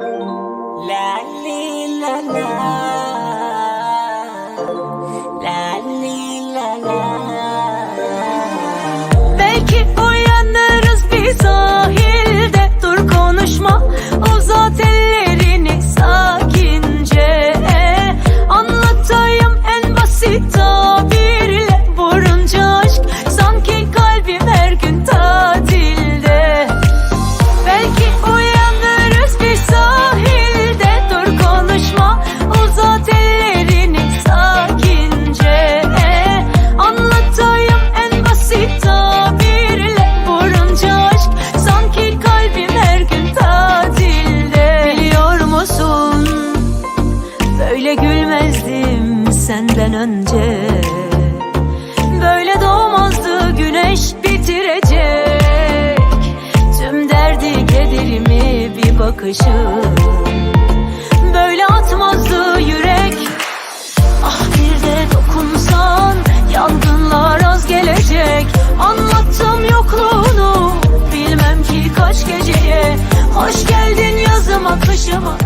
La li la la. La li la la. Belki uyanırız gülmezdim senden önce. Böyle doğmazdı güneş bitirecek. Tüm derdi kederimi bir bakışım. Böyle atmazdı yürek. Ah bir de dokunsan yangınlar az gelecek. Anlattım yokluğunu bilmem ki kaç geceye. Hoş geldin yazıma kışıma